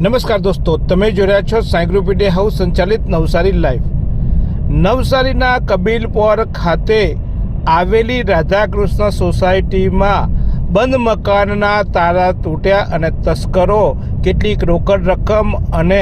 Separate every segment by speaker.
Speaker 1: નમસ્કાર દોસ્તો, તમે જોઈ રહ્યા છો સાયક્લોપીડિયા હાઉસ સંચાલિત નવસારી લાઈવ. નવસારીના કબીલપોર ખાતે આવેલી રાધાકૃષ્ણ સોસાયટીમાં બંધ મકાનના તારા તૂટ્યા અને તસ્કરો કેટલીક રોકડ રકમ અને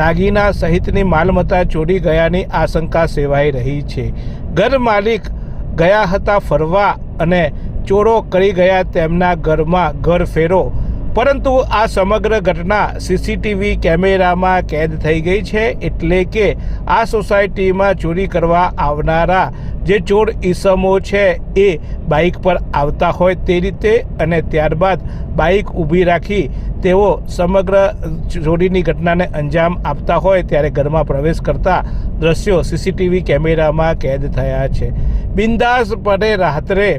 Speaker 1: દાગીના સહિતની માલમત્તા ચોરી ગયાની આશંકા સેવાઈ રહી છે. ઘર માલિક ગયા હતા ફરવા અને ચોરો કરી ગયા તેમના ઘરમાં ઘર ફેરો પરંતુ આ સમગ્ર ઘટના સીસીટીવી કેમેરામાં કેદ થઈ ગઈ છે એટલે કે આ સોસાયટીમાં ચોરી કરવા આવનારા જે ચોર ઈસમો છે એ બાઇક પર આવતા હોય તે રીતે અને ત્યારબાદ બાઇક ઊભી રાખી તેઓ સમગ્ર ચોરીની ઘટનાને અંજામ આપતા હોય ત્યારે ઘરમાં પ્રવેશ કરતા દ્રશ્યો સીસીટીવી કેમેરામાં કેદ થયા છે. બિંદાસ પડે રાત્રે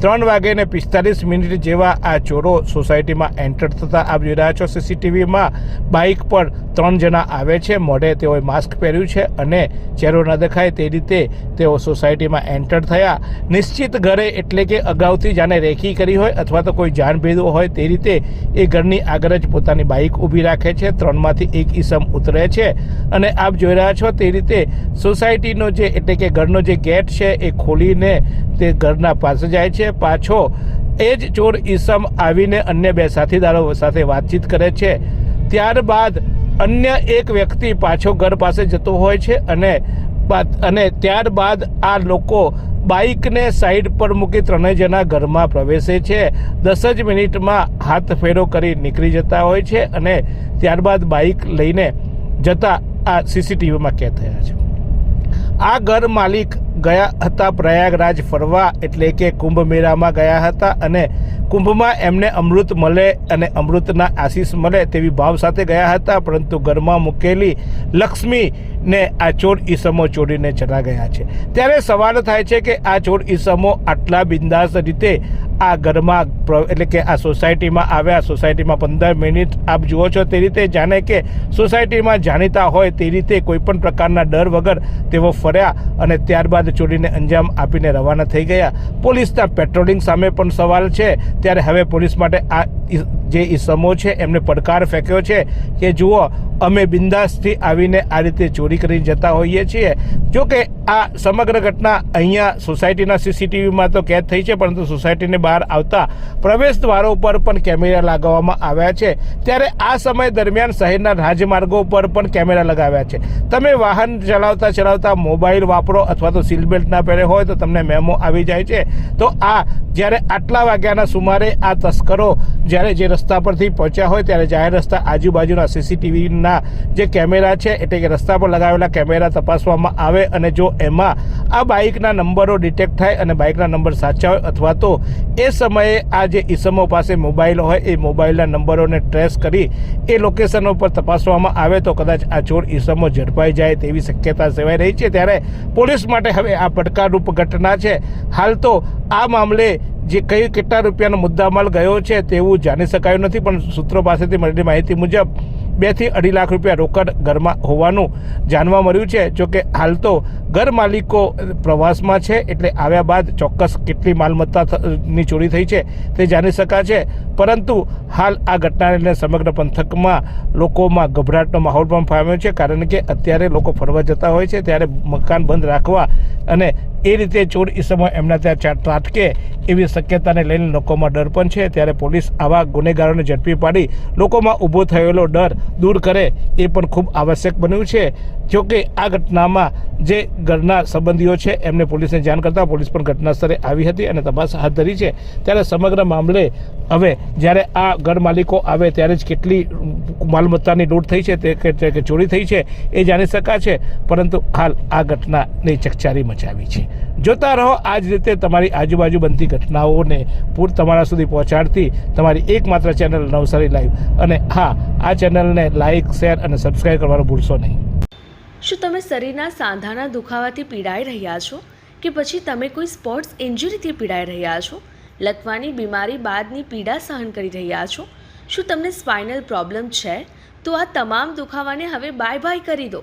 Speaker 1: ત્રણ વાગે ને પિસ્તાલીસ મિનિટ જેવા આ ચોરો સોસાયટીમાં એન્ટર થતા આપ જોઈ રહ્યા છો. સીસીટીવીમાં બાઇક પર ત્રણ જણા આવે છે. મોઢે તેઓએ માસ્ક પહેર્યું છે અને ચહેરો ન દેખાય તે રીતે તેઓ સોસાયટીમાં એન્ટર થયા. નિશ્ચિત ઘરે એટલે કે અગાઉથી જાણે રેખી કરી હોય અથવા તો કોઈ જાણ ભેદો હોય તે રીતે એ ઘરની આગળ જ પોતાની બાઇક ઊભી રાખે છે. ત્રણમાંથી એક ઈસમ ઉતરે છે અને આપ જોઈ રહ્યા છો તે રીતે સોસાયટીનો જે એટલે કે ઘરનો જે ગેટ છે એ ખોલીને તે ઘરના પાસે જાય છે. પાછો એ જ ચોર ઈસમ આવીને અન્ય બે સાથીદારો સાથે વાતચીત કરે છે. ત્યારબાદ અન્ય એક વ્યક્તિ પાછો ઘર પાસે જતો હોય છે અને અને ત્યારબાદ આ લોકો બાઇકને સાઈડ પર મૂકી ત્રણેય જણા ઘરમાં પ્રવેશે છે. દસ જ મિનિટમાં હાથ ફેરો કરી નીકળી જતા હોય છે અને ત્યારબાદ બાઇક લઈને જતા આ સીસીટીવીમાં કેદ થયા છે. આ ઘર માલિક ગયા હતા પ્રયાગરાજ ફરવા એટલે કે કુંભ મેળામાં ગયા હતા અને કુંભમાં એમને અમૃત મળે અને અમૃતના આશીષ મળે તેવી ભાવ સાથે ગયા હતા, પરંતુ ઘરમાં મૂકેલી લક્ષ્મીને આ ચોર ઈસમો ચોરીને ચલા ગયા છે. ત્યારે સવાલ થાય છે કે આ ચોર ઈસમો આટલા બિંદાસ રીતે આ ઘરમાં એટલે કે આ સોસાયટીમાં આવ્યા, સોસાયટીમાં પંદર મિનિટ આપ જુઓ છો તે રીતે જાણે કે સોસાયટીમાં જાણીતા હોય તે રીતે કોઈપણ પ્રકારના ડર વગર તેઓ ફર્યા અને ત્યારબાદ ચોરીને અંજામ આપીને રવાના થઈ ગયા. પોલીસના પેટ્રોલિંગ સામે પણ સવાલ છે. ત્યારે હવે પોલીસ માટે આ જે ઈસમો છે, એમને પડકાર ફેંક્યો છે કે જુઓ, અમે બિંદાસથી આવીને આ રીતે ચોરી કરી જતા હોઈએ છીએ. જો કે આ સમગ્ર ઘટના અહીંયા સોસાયટીના સીસીટીવીમાં તો કેદ થઈ છે, પરંતુ સોસાયટીને બહાર આવતા પ્રવેશ દ્વારો ઉપર પણ કેમેરા લગાવવામાં આવ્યા છે. ત્યારે આ સમય દરમિયાન શહેરના રાજમાર્ગો ઉપર પણ કેમેરા લગાવ્યા છે. તમે વાહન ચલાવતા ચલાવતા મોબાઈલ વાપરો અથવા તો સીટ બેલ્ટ ના પહેરે હોય તો તમને મેમો આવી જાય છે. તો આ જ્યારે આટલા વાગ્યાના સુમારે આ તસ્કરો જ્યારે જે રસ્તા પરથી પહોંચ્યા હોય ત્યારે જાહેર રસ્તા આજુબાજુના સીસીટીવીના જે કેમેરા છે, એટલે કે રસ્તા પર લગાવેલા કેમેરા તપાસવામાં આવે અને જો એમાં આ બાઇકના નંબરો ડિટેક્ટ થાય અને બાઇકના નંબર સાચા હોય અથવા તો એ સમયે આ જે ઈસમો પાસે મોબાઈલ હોય, એ મોબાઈલના નંબરોને ટ્રેસ કરી એ લોકેશનો પર તપાસવામાં આવે તો કદાચ આ ચોર ઈસમો ઝડપાઈ જાય તેવી શક્યતા સેવાઈ રહી છે. ત્યારે પોલીસ માટે હવે આ પડકારરૂપ ઘટના છે. હાલ તો આ મામલે જે કઈ કેટલા રૂપિયાનો મુદ્દામાલ ગયો છે તેવું જાણી શકાયું નથી, પણ સૂત્રો પાસેથી મળેલી માહિતી મુજબ બેથી અઢી લાખ રૂપિયા રોકડ ઘરમાં હોવાનું જાણવા મળ્યું છે. જોકે હાલ તો ઘર માલિકો પ્રવાસમાં છે એટલે આવ્યા બાદ ચોક્કસ કેટલી માલમત્તાની ચોરી થઈ છે તે જાણી શકાશે પરંતુ હાલ આ ઘટનાને લઈને સમગ્ર પંથકમાં લોકોમાં ગભરાટનો માહોલ પણ ફામ્યો છે. કારણ કે અત્યારે લોકો ફરવા જતા હોય છે, ત્યારે મકાન બંધ રાખવા અને એ રીતે ચોર ઈસમો એમના ત્યાં ત્રાટકે એવી શક્યતાને લઈને લોકોમાં ડર પણ છે. ત્યારે પોલીસ આવા ગુનેગારોને ઝડપી પાડી લોકોમાં ઊભો થયેલો ડર દૂર કરે એ પણ ખૂબ આવશ્યક બન્યું છે. જોકે આ ઘટનામાં જે ઘરના સંબંધીઓ છે, એમને પોલીસને જાણ કરતાં પોલીસ પણ ઘટના સ્થળે આવી હતી અને તપાસ હાથ ધરી છે. ત્યારે સમગ્ર મામલે હવે જ્યારે આ ઘર માલિકો આવે ત્યારે જ કેટલી માલમત્તાની લૂંટ થઈ છે, તે કે ચોરી થઈ છે એ જાણી શકાશે પરંતુ હાલ આ ઘટનાની ચકચારી મચાવી છે. જોતા રહો. આ જ રીતે તમારી આજુબાજુ બનતી ઘટનાઓને પૂર તમારા સુધી પહોંચાડતી તમારી એકમાત્ર ચેનલ નવસારી લાઈવ. અને હા, આ ચેનલને લાઇક શેર અને સબસ્ક્રાઈબ કરવાનું ભૂલશો નહીં.
Speaker 2: શું તમે શરીરના સાંધાના દુખાવાથી પીડાઈ રહ્યા છો? કે પછી તમે કોઈ સ્પોર્ટ્સ ઇન્જરીથી પીડાઈ રહ્યા છો? લકવાની બીમારી બાદની પીડા સહન કરી રહ્યા છો? શું તમને સ્પાઇનલ પ્રોબ્લેમ છે? તો આ તમામ દુખાવાને હવે બાય બાય કરી દો.